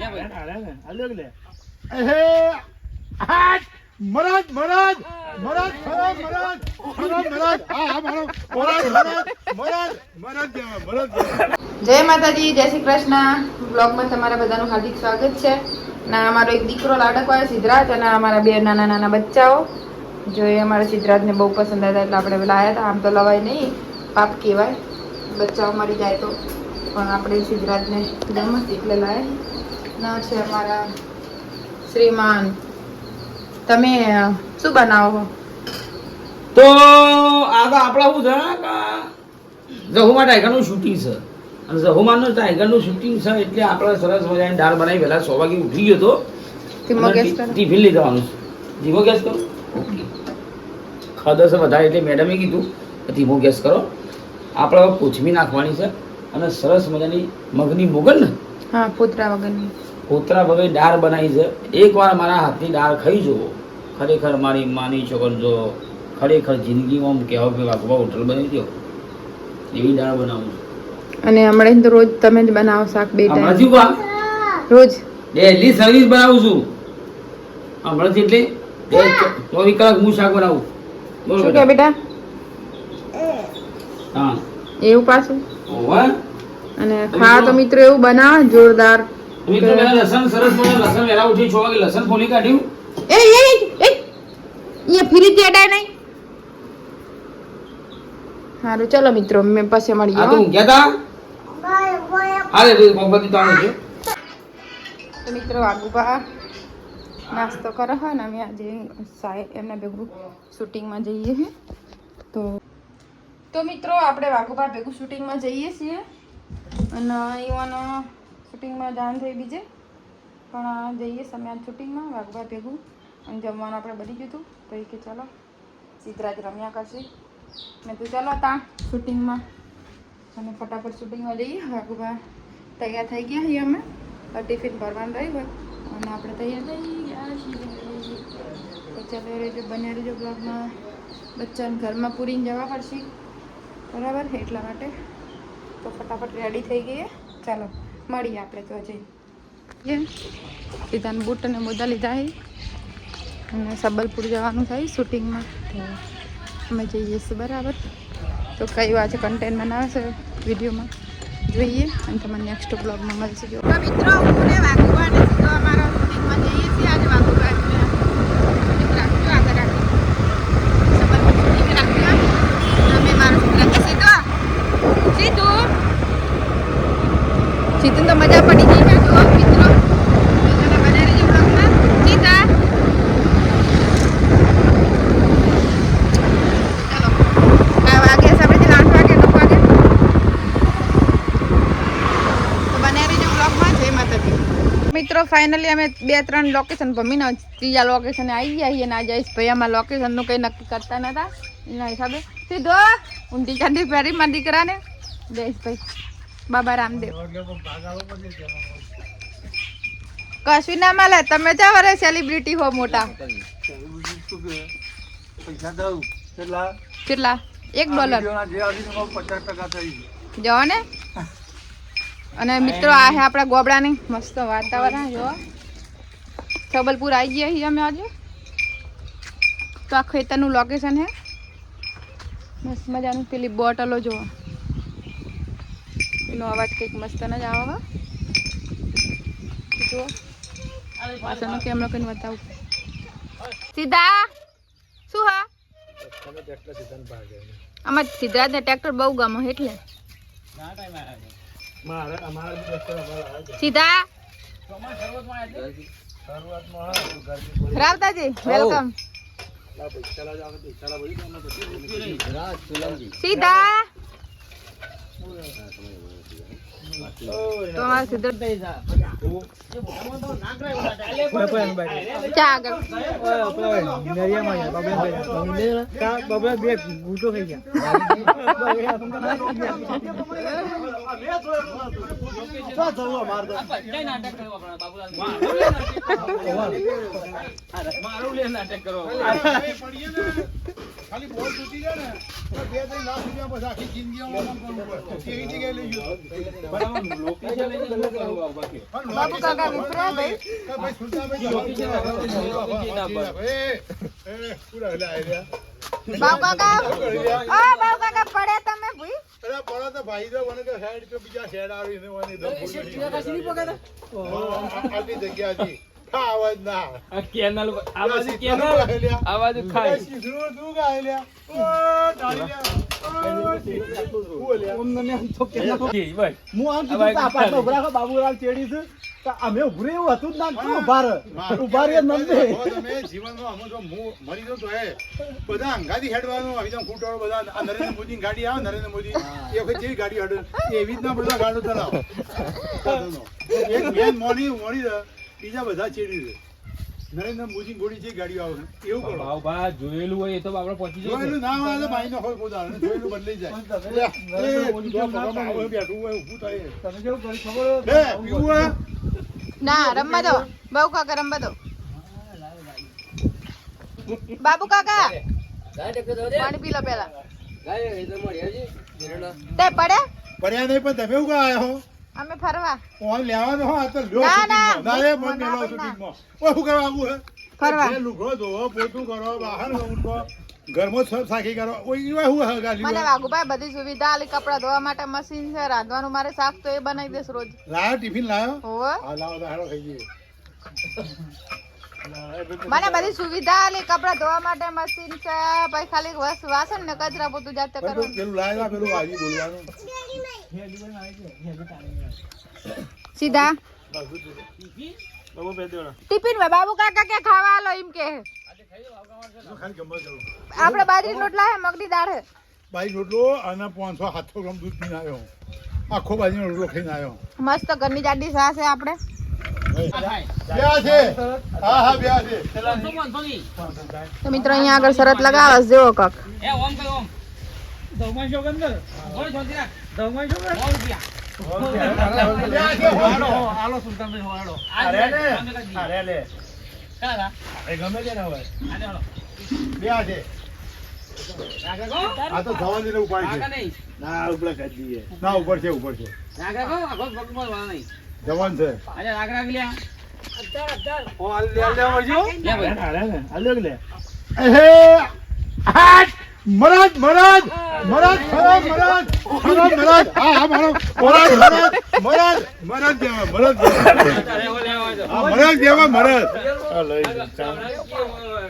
મારો. જય માતાજી જય શ્રી કૃષ્ણ. બ્લોગમાં તમારા બધાનું હાર્દિક સ્વાગત છે. ના અમારો એક દીકરો લાડકો આવ્યો સિદ્ધરાજ અને અમારા બે નાના નાના બચ્ચાઓ. જો એ અમારા સિદ્ધરાજને બહુ પસંદ હતા એટલે આપણે લાવ્યા હતા. આમ તો લવાય નહીં પાપ કહેવાય. બચ્ચાઓ મરી જાય તો. પણ આપણે સિદ્ધરાજને ગમે એટલે લાયા. ના છે અમારા શ્રીમાન. તમે શું બનાવો તો આગળ આપણા શું છે જહુમા ટાઈગરનું શૂટિંગ છે. અને જહુમાનું ટાઈગરનું શૂટિંગ છે એટલે આપણે સરસ મજાની દાળ બનાવી પહેલાં સો વાગે ઉઠી ગયો હતો ટિફિન લઈ જવાનું છે. ધીમો ગેસ કરો? ઓકે. ખાધો છે વધારે એટલે મેડમે કીધું. ધીમો ગેસ કરો. આપણે કોથમી નાખવાની છે. અને સરસ મજાની મગની મોગલ ને? હા પોતરા વગરની. કોતરા ભગે દાળ બનાવી છે. એકવાર મારા હાથની દાળ ખાઈ જુઓ. ખરેખર મારી માની છોકર જો ખરેખર જિંદગીમાં આમ કહેવા કે વાઘવા હોટલ બનાવી દો એવી દાળ બનાવું અને હમણાં તો રોજ તમે જ બનાવો શાક બે ટાઈમ. રોજ. ડેલી સર્વિસ બનાવું છું. હમણાંથી એટલે ચોવીસ કલાક હું શાક બનાવું. બોલો શું કે. બેટા? હા. એવું પાછું? અને ખા તો મિત્રો એવું બનાવ જોરદાર. મિત્રો પેલા લસણ સરસ મજાનું લસણ વહેલા ઉઠી છ વાગે લસણ ફોલી કાઢ્યું. એ એ એ એ ફ્રીજ અડાય નહીં. સારું ચલો મિત્રો મેં પાસે મળી આ તો હો. ઊંઘ્યા હાલે તો પંપતિ તાણ છે. તો મિત્રો આગુબા નાસ્તો કરે છે ને અમે આજે સાહેબ એમના ભેગું શૂટિંગમાં જઈએ છીએ તો તો મિત્રો આપણે વાઘુબા ભેગું શૂટિંગમાં જઈએ છીએ. અને ઈવન શૂટિંગમાં જાણ થઈ બીજે. પણ જઈએ છીએ શૂટિંગમાં વાઘુબા ભેગું. અને જમવાનું આપણે બની ગયું હતું. તો એ કે ચાલો, સિદ્ધરાજ રમ્યા કરશે. મેં તો ચાલો તા શૂટિંગમાં. અને ફટાફટ શૂટિંગમાં જઈએ. વાઘુબા તૈયાર થઈ ગયા છીએ અમે. ટિફિન ભરવાનું રહ્યું હોય અને આપણે તૈયાર થઈ ગયા છીએ. તો ચાલો રહેજો, બન્યા રહેજો બ્લોગમાં. બચ્ચાને ઘરમાં પૂરીને જવા પડશે. બરાબર? એટલા માટે. તો ફટાફટ રેડી થઈ ગઈએ. ચાલો. મળીએ આપણે તો હજી. જે સીધાને બૂટ અને મોજા લીધા છે અને સબલપુર જવાનું થાય શૂટિંગમાં. તો અમે જઈએ છીએ બરાબર. તો કઈ વાત કન્ટેન્ટ બનાવે છે વિડીયોમાં? જોઈએ અને તમને નેક્સ્ટ બ્લોગમાં મળશે હું ને વાઘુબા ને સીધો અમારા શૂટિંગમાં જઈએ છીએ આજે વાઘુબા રાખજો આગળ રાખજો સબલપુર શૂટિંગ રાખજો અમે મારો સીધો સીધો સીધું સીધું તો મજા પડી ગઈ છે જો મિત્રો અને બને રહેજો બ્લોગમાં સીધા ચાલો આ વાગે છે આપણે આઠ વાગે નવ વાગે તો બને રહેજો બ્લોગમાં જય માતાજી મિત્રો ફાઇનલી અમે બે ત્રણ લોકેશન ભમીને ત્રીજા લોકેશને આવી ગયા છીએ ના જઈશ ભાઈ આમાં લોકેશનનું કંઈ નક્કી કરતા નતા. એના હિસાબે સીધો ઊંધી ચાંદી પહેરી મારા દીકરાને જયેશભાઈ બાબા રામદેવ. કશું ના મળે તમે ચા વરે સેલિબ્રિટી હો મોટા. પૈસા દઉં. કેટલા? કેટલા? એક ડોલર વિડીયોના જે અઢીસો પચાસ ટકા થઈ જો ને. અને મિત્રો, આ હે આપણા ગોબડાની મસ્ત વાતાવરણ જો સબલપુર આવી ગયા છીએ અમે આજે. તો આ ખેતરનું લોકેશન છે. મસ્ત મજાનું પેલી બોટલો જો એનો અવાજ કંઈક મસ્ત ન જ આવે, હો. જો પાછળનો કેમેરો કઈ બતાવું. સીધા? શું, હા? આમાં સિદ્ધરાજને ટ્રેક્ટર બહુ ગમે, એટલે. મારે અમારે બી દોસ્તો અમારે આવે છે. સીધા? શરૂઆતમાં હા, ગરમી રાવતાજી વેલકમ પડી. પૈસા લાવજો, આપણે પૈસા લાવજો, અમે પછી સીધા તો અમારે સિદ્ધર ચા આગળ ખાલી બોલ તૂટી જાય ને તો બે ત્રણ લાખ રૂપિયા પછી આખી જિંદગી આમ આમ કરવું પડે. એવી જગ્યાએ લઈ ગયો. બાબુ કાકા વિપરા ભાઈ કે ભાઈ સુલતાનભાઈ જવાનું છે. એ, એ, પૂરા હલા આયા. બાબુ કાકા ઓ બાબુ કાકા પડ્યા તમે ભઈ અરે પડો તો ભાઈ તો મને તો હેડ તો બીજા શેડ આવી ને કેનલ આ બાજુ કેનલ આ બાજુ એ ખાય તું ગાયલ્યા. ઓ, ઓ, સીધું. શું બોલ્યા? જી, બસ. હું આમ હવે કીધું કે આ પાછળ ઊભા રાખો, બાબુલાલ ચેડી છે તો અમે ઉભરે એવું હતું જ ના ઊભા ઊભા રહે નંદે. જીવનમાં અમુક તો મુ- મરી જાઉં તો એ બધા અંગાથી હેડવાનું આવી જાઉં ફૂટવાળો બધા આ નરેન્દ્ર મોદી ગાડી આવે નરેન્દ્ર મોદી એ વખત જેવી ગાડી હેડે એવી જ ના બધા ગાડો ચલાવો. એક મેન મોડી મોડી બીજા બધા ચેડી રહે નરેન્દ્ર મોદી ગોળી જે ગાડીઓ આવે. એવું કરો. ભાવ ભા જોયેલું હોય એ તો આપણે પહોંચી જાય જોયેલું ના હોય તો ભાઈ નો હોય કોઈ જોયેલું બદલી જાય. મોદી જો પગમાં આવે, બેઠું હોય ઊભું થાય. તમે કેવું કરી ખબર બે, પીવું? ના રમવા દો. બાબુ કાકા રમવા દો. બાબુ કાકા પાણી પી લો પેલા તે પડ્યા? પડ્યા નહીં પણ તમે એવું આયા હો? અમે ફરવા ફોન લેવાનો હો આ તો લ્યો ના, ના. ના, એ મન મેલો ના. શૂટિંગમાં. ઓય, હું કરવા આવું હે? ફરવા. લુગડો ધોવો, પોતું કરો, બહાર ઊંઘો, ઘરમાં સફ સાખી કરો. ઓય, ઈવા હું હે ગાલી મને વાળા? વાઘુભાઈ બધી સુવિધા આલી કપડા ધોવા માટે મશીન છે રાંધવાનું મારે સાફ તો એ બનાવી દેસ રોજ લાયો ટિફિન લાયો હોવે આ લાવો તો હાલો ખાઈ જઈએ મને બધી સુવિધા આલી કપડા ધોવા માટે મશીન છે પછી ખાલી વસ- વાસણ ને કચરા પોતું જાતે કરું પેલું લાયો પેલું આવી બોલવાનું. સીધા. ટિફિનમાં બાબુ કાકા કે ખાવા આલો એમ કે. આપણે બાજરી રોટલા હે મગની દાળ હે. બાજરી રોટલો અને પાંચસો સાતસો ગ્રામ દૂધ પીને આવ્યો. આખો બાજરીનો રોટલો ખાઈને આવ્યો. મસ્ત ઘરની જાડી સાસ છે આપણે તો મિત્રો અહીંયા આગળ શરત લગાવસ જેવો કક. ના ઉપર છે ઉપર છે. જવાન છે. આજે રાખ રાખ લ્યા. ઓ હાલ લે લે લે ભાઈ. અરે લે હાલ લે એહે હાટ મરાજ મરાજ મરાજ ખરાબ મરાજ ખરાબ મરાજ. હા હા મારો. મરાજ મરાજ મરાજ મરાજ દેવા મરાજ દેવા મરાજ દેવા મરાજ. આ લઈ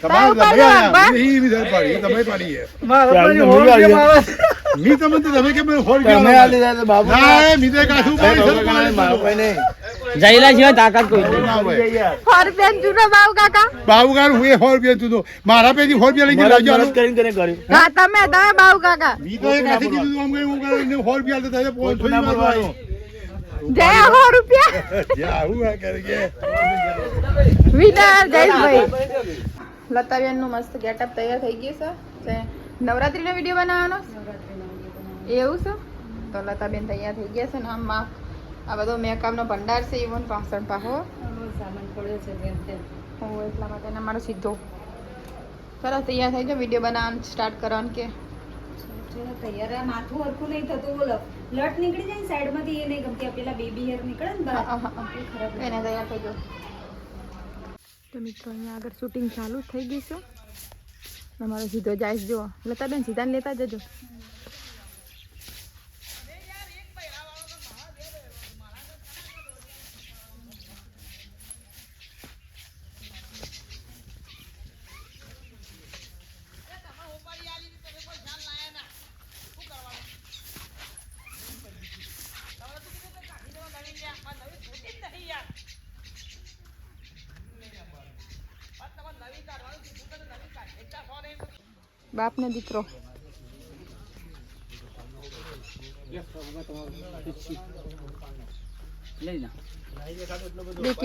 તમારે તમે પાડી તમે પાડી મારા મી તમે તો તમે કેમ ફોન તમે તો બાબુ ના કાઠું પાડી કોઈ નહીં. સિવાય તાકાત કોઈ બાબુ કાકા? બાબુ હું મારા પેથી સો રૂપિયા લઈ મરદ લાવજો મરદ કરીને કરીને કર્યું. હા તમે તમે બાબુ કાકા. મી તો એક નથી કીધું આમ કઈ હું કરીને સો રૂપિયા તો તારે પોઈન્ટ થોડી મારવાનો જય સો રૂપિયા. જા હું આ વિનર જયેશભાઈ લતાબેનનું મસ્ત ગેટઅપ તૈયાર થઈ ગયું છે. નવરાત્રીનો વીડિયો બનાવવાનો? એવું છે? તો લતાબેન તૈયાર થઈ ગયા છે ને આમાં આ બધો મેકઅપનો ભંડાર છે ઇવન પાસણ પાહો હું. એટલા માટે મારો સીધો. ચલો તૈયાર થઈ જાઓ વીડિયો બનાવવાનું સ્ટાર્ટ કરવાનું કે. તૈયાર આ માથું હરખું નહીં થતું બોલો. લટ નીકળી જાય સાઈડમાંથી એ નહીં ગમતી. પેલા બેબી હેર નીકળે ને બહાર. એને તૈયાર થઈ જાઓ. તો મિત્રો અહીંયા આગળ શૂટિંગ ચાલુ થઈ ગઈ છે. સીધો જાય જુઓ. લતાબેન સીધા લેતા જજો. બાપનો દીકરો. લઈ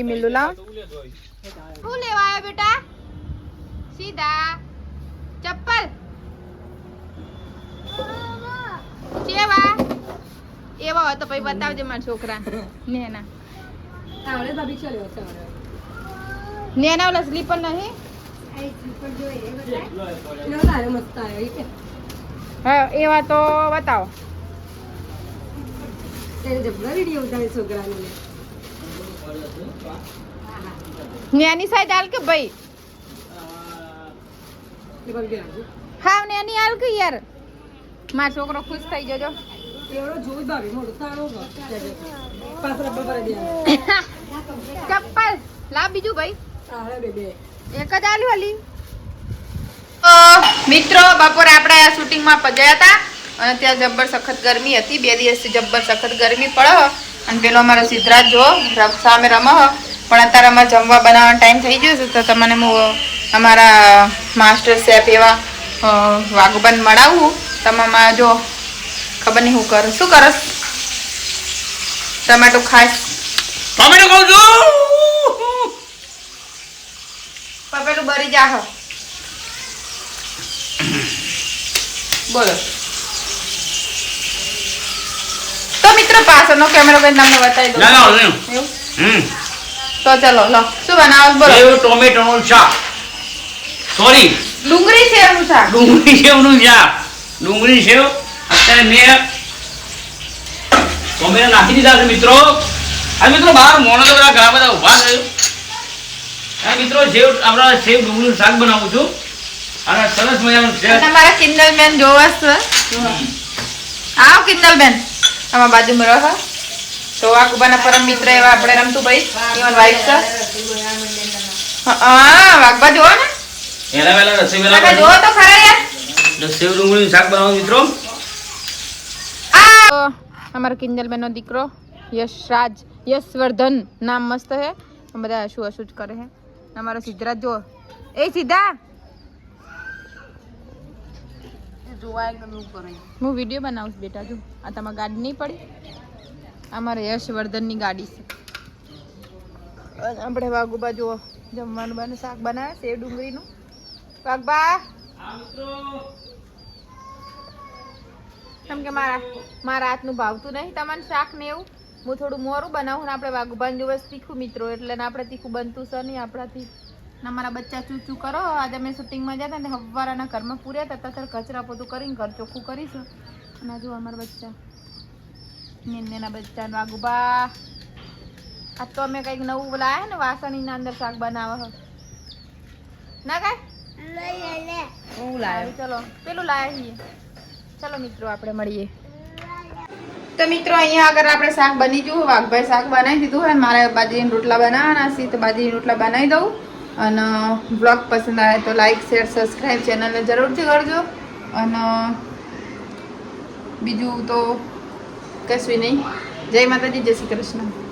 મિલ્લુ લાવ. શું લેવા આવ્યો બેટા? સીધા. ચપ્પલ. કેવા એવા હોય તો પછી બતાવજે મારા છોકરા. નેના. આવડે ભાભી આવડે. નેના ઓલા સ્લીપર નહીં? હા એવા તો બતાવો. નેની સાઈડ હાલ કે ભાઈ? હા નેની હાલ કે યાર. મારો છોકરો ખુશ થઈ જજો ચપ્પલ લાવ બીજું ભાઈ. બે. એક જ આલ્યું હલી. મિત્રો બપોરે આપણે આ શૂટિંગમાં પજાયા હતા અને ત્યાં જબ્બર સખત ગરમી હતી. બે દિવસથી જબ્બર સખત ગરમી પડો અને પેલો અમારો સિદ્ધરાજ જો સામે રમો પણ અત્યારે અમારે જમવા બનાવવાનો ટાઈમ થઈ ગયો છે તો તમને હું અમારા માસ્ટર શેફ એવા અ, મળાવું. તમે જો ખબર નહીં હું કરું. શું કરસ ટમેટો ખાસ ટમેટો ખાઉં છું? પણ પેલું બરી જા બોલો. તો મિત્રો પાછળનો કેમેરો બેન તમને બતાવી ના ના હમ. તો ચલો લો. શું બનાવો? બોલો. એવું ટોમેટો નું શાક. સોરી. ડુંગળી છે એનું શાક. ડુંગળી સેવનું શાક. ડુંગળી સેવ. અત્યારે મેં ટોમેટો નાખી દીધા છે મિત્રો. આ મિત્રો બહાર મોણો તો બધા ઘણા બધા છે. આ મિત્રો સેવ આપણા સેવ ડુંગળીનું શાક બનાવું છું. અને સરસ મજાનું છે. તમારા મારા બેન જોવા છે. આવ કિંડલ બેન આમાં બાજુમાં રહો તો વાઘુબાના પરમ મિત્ર એવા આપણે રમતુભાઈ ઇવન વાઈફ છે. હા વાગબા જોવો ને. એલા વેલા રસોઈ વેલા જોવો તો ખરા યાર. સેવ ડુંગળીનું શાક બનાવો મિત્રો. આ અમારો કિંજલબેનનો દીકરો યશરાજ યશવર્ધન. નામ મસ્ત હે બધા શું હસુ જ કરે હે અમારો સિદ્ધરાજ જો એ સીધા હું વીડિયો બનાવું છું બેટા જો. આ તમારે ગાડી નહીં પડી? અમારે યશવર્ધનની ગાડી છે. આપણે વાઘુબા જુઓ જમવાનું બને શાક બનાવે સેવ ડુંગળીનું. વાઘબા! કેમ કે મારા મારા હાથનું ભાવતું નહીં તમને શાક ને એવું? હું થોડું મોરું બનાવું ને આપણે વાઘુબાન દિવસ તીખું મિત્રો એટલે આપણે તીખું બનતું છે નહીં આપણાથી. ને મારા બચ્ચા ચૂ ચૂ કરો આજે અમે શૂટિંગમાં જતા ને હવારાના ઘરમાં પૂર્યા હતા અત્યારે કચરા પોતું કરીને ઘર ચોખ્ખું કરીશું. અને આ અમારા બચ્ચા. નિંદેના બચ્ચા વાઘુબા આ તો અમે કંઈક નવું લાયા ને વાસણીના અંદર શાક બનાવે છે ના કાંઈ? હું લાવ્યો. ચલો. પેલું લાયા છીએ. ચલો મિત્રો આપણે મળીએ. તો મિત્રો, અહીંયા આગળ આપણે શાક બની ગયું. વાઘભાઈ શાક બનાવી દીધું હોય મારે બાજરીના રોટલા બનાવવાના છે, તો બાજરીના રોટલા બનાવી દઉં. અને બ્લોગ પસંદ આવે તો લાઈક શેર સબસ્ક્રાઈબ ચેનલને જરૂરથી કરજો. અને બીજું તો કશું નહીં. જય માતાજી, જય શ્રી કૃષ્ણ.